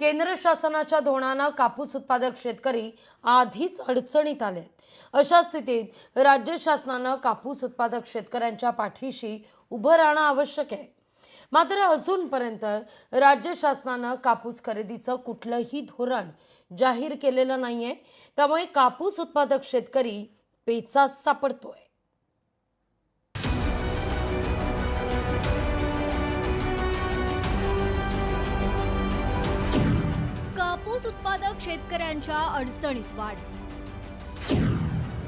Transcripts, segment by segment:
केंद्र शासनाच्या धोरणानं कापूस उत्पादक शेतकरी आधीच अडचणीत आले अशा स्थितीत राज्य शासनानं कापूस उत्पादक शेतकऱ्यांच्या पाठीशी उभं राहणं आवश्यक आहे. मात्र अजूनपर्यंत राज्य शासनानं कापूस खरेदीचं कुठलंही धोरण जाहीर केलेलं नाहीये. त्यामुळे कापूस उत्पादक शेतकरी पेचाच सापडतोय. कापूस उत्पादक शेतकऱ्यांच्या अडचणीत वाढ.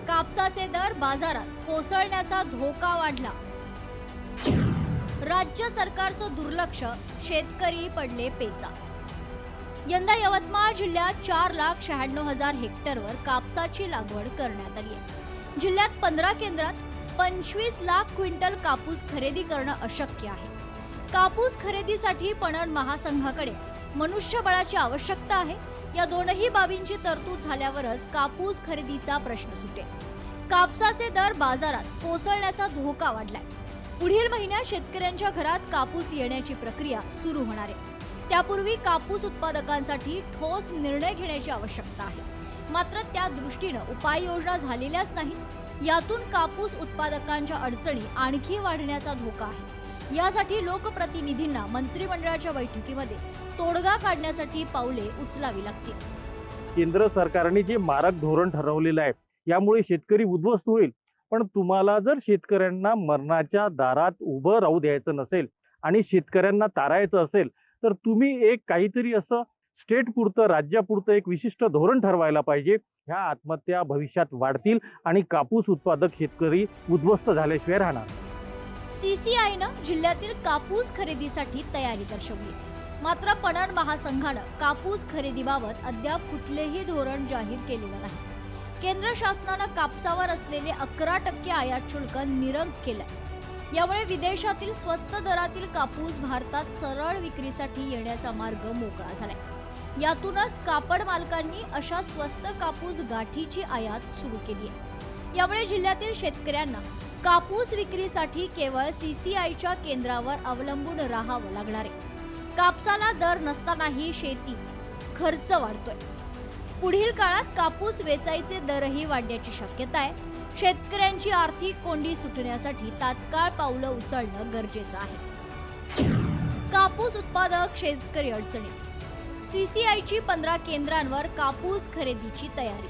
कापसाचे दर बाजारात कोसळण्याचा धोका वाढला. राज्य सरकारचं दुर्लक्ष शेतकरी पडले पेचात. यंदा यवतमाळ जिल्ह्यात चार लाख शहाण्णव हजार हेक्टरवर कापसाची लागवड करण्यात आली आहे. जिल्ह्यात पंधरा केंद्रात पंचवीस लाख क्विंटल कापूस खरेदी करणं अशक्य आहे. कापूस खरेदीसाठी पणन महासंघाकडे मनुष्यबळाची आवश्यकता आहे. या दोनही बाबींची तरतूद झाल्यावरच कापूस खरेदीचा प्रश्न सुटेल. कापसाचे दर बाजारात कोसळण्याचा धोका वाढलाय. पुढील महिन्यात शेतकऱ्यांच्या घरात कापूस येण्याची प्रक्रिया सुरू होणार आहे. त्यापूर्वी कापूस उत्पादकांसाठी ठोस निर्णय घेण्याची आवश्यकता आहे. मात्र त्या दृष्टीनं उपाययोजना झालेल्याच नाहीत. यातून कापूस उत्पादकांच्या अडचणी आणखी वाढण्याचा धोका आहे. यासाठी लोकप्रतिनिधींना मंत्रिमंडळाच्या बैठकीमध्ये तोडगा काढण्यासाठी पावले उचलावी लागतील. केंद्र सरकारने जे मारक धोरण ठरवलेलं आहे यामुळे शेतकरी उद्ध्वस्त होईल. पण तुम्हाला जर शेतकऱ्यांना मरणाच्या दारात उभं राहू द्यायचं नसेल आणि शेतकऱ्यांना तारायचं असेल तर तुम्ही एक काहीतरी असं स्टेट पुरतं राज्यापुरतं एक विशिष्ट धोरण ठरवायला पाहिजे. ह्या आत्महत्या भविष्यात वाढतील आणि कापूस उत्पादक शेतकरी उद्ध्वस्त झाल्याशिवाय राहणार. सीसीआयनं जिल्ह्यातील कापूस खरेदीसाठी तयारी दर्शवली. मात्र पणन महासंघानं कापूस खरेदीबाबत अद्याप कुठलेही धोरण जाहीर केलेलं नाही. केंद्र शासनानं कापसावर असलेले अकरा टक्के आयात शुल्क निरंक केलं यामुळे विदेशातील स्वस्त दरातील कापूस भारतात सरळ विक्रीसाठी येण्याचा मार्ग मोकळा झालाय. यातूनच कापड मालकांनी अशा स्वस्त कापूस गाठीची आयात सुरू केली आहे यामुळे जिल्ह्यातील शेतकऱ्यांना कापूस विक्रीसाठी केवळ सीसीआयच्या केंद्रावर अवलंबून राहावं लागणार आहे. कापसाला दर नसतानाही शेतीत खर्च वाढतोय. पुढील काळात कापूस वेचायचे दरही वाढण्याची शक्यता आहे. शेतकऱ्यांची आर्थिक कोंडी सुटण्यासाठी तात्काळ पावलं उचलणं गरजेचं आहे. कापूस उत्पादक शेतकरी अडचणीत. सीसीआयची पंधरा केंद्रांवर कापूस खरेदीची तयारी.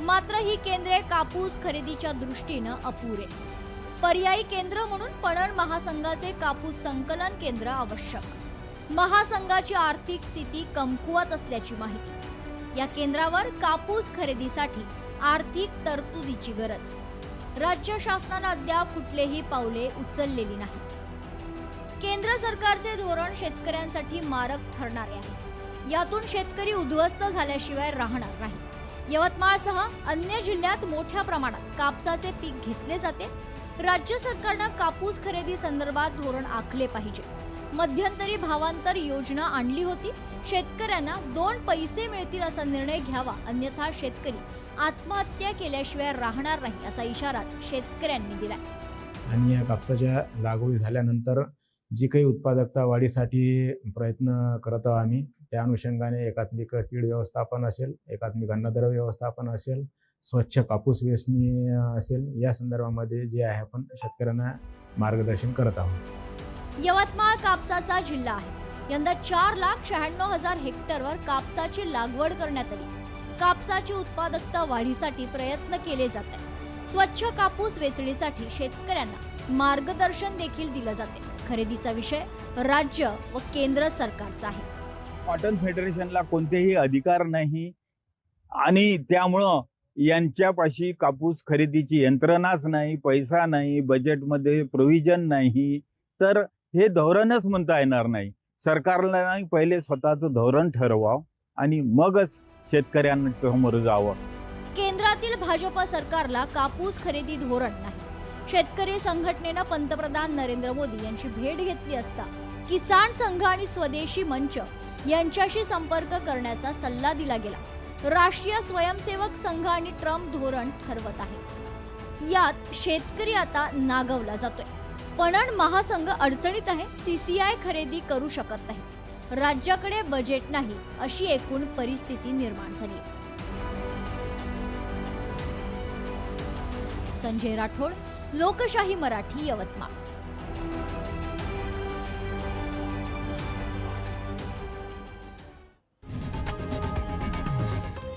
मात्र ही केंद्रे कापूस खरेदीच्या दृष्टीनं अपुरे. पर्यायी केंद्र म्हणून पणन महासंघाचे कापूस संकलन केंद्र आवश्यक. महासंघाची आर्थिक स्थिती कमकुवत असल्याची माहिती. या केंद्रावर कापूस खरेदीसाठी आर्थिक तरतुदीची गरज. राज्य शासनानं अद्याप कुठलेही पावले उचललेली नाहीत. केंद्र सरकारचे धोरण शेतकऱ्यांसाठी मारक ठरणारे आहे. यातून शेतकरी उद्ध्वस्त झाल्याशिवाय राहणार नाही यवतमाळसह अन्य जिल्ह्यात मोठ्या प्रमाणात कापसाचे पीक घेतले जाते. राज्य सरकारनं कापूस खरेदी संदर्भात धोरण आखले पाहिजे. मध्यंतरी भावांतर योजना आणली होती. शेतकऱ्यांना दोन पैसे मिळतील असा निर्णय घ्यावा अन्यथा शेतकरी आत्महत्या केल्याशिवाय राहणार नाही असा इशाराच शेतकऱ्यांनी दिला आणि या कापसाच्या लागवडी झाल्यानंतर जी काही उत्पादकता वाढीसाठी प्रयत्न करत आहोत आम्ही त्या अनुषंगाने एकात्मिक कीड व्यवस्थापन असेल एकात्मिक अन्नद्रव्य व्यवस्थापन असेल स्वच्छ कापूस वेचणी असेल या संदर्भामध्ये जे आहे आपण शेतकऱ्यांना मार्गदर्शन करत आहोत. यवतमाळ कापसाचा जिल्हा आहे. यंदा चार लाख शहाण्णव हजार हेक्टरवर कापसाची लागवड करण्यात आली. कापसाची उत्पादकता वाढीसाठी प्रयत्न केले जात आहेत. स्वच्छ कापूस वेचणीसाठी शेतकऱ्यांना मार्गदर्शन देखील दिलं जाते. खरेदीचा विषय राज्य व केंद्र सरकारचा आहे. कॉटन फेडरेशनला कोणतेही अधिकार नाही. आणि त्यामुळं यांच्यापाशी कापूस खरेदीची यंत्रणाच नाही पैसा नाही बजेटमध्ये प्रोव्हिजन नाही. तर हे धोरणच म्हणता येणार नाही. सरकारला नाही पहिले स्वतःचं धोरण ठरवावं आणि मगच शेतकऱ्यांना समोर जावं. केंद्रातील भाजप सरकारला कापूस खरेदी धोरण नाही. शेतकरी संघटनेनं पंतप्रधान नरेंद्र मोदी यांची भेट घेतली असता किसान संघ आणि स्वदेशी मंच यांच्याशी संपर्क करण्याचा सल्ला दिला गेला. राष्ट्रीय स्वयंसेवक संघ आणि ट्रम्प धोरण ठरवत आहे. यात शेतकरी आता नागवला जातोय. पणन महासंघ अडचणीत आहे सीसीआय खरेदी करू शकत नाही. राज्याकडे बजेट नाही अशी एकूण परिस्थिती निर्माण झाली संजय राठोड लोकशाही मराठी यवतमाळ.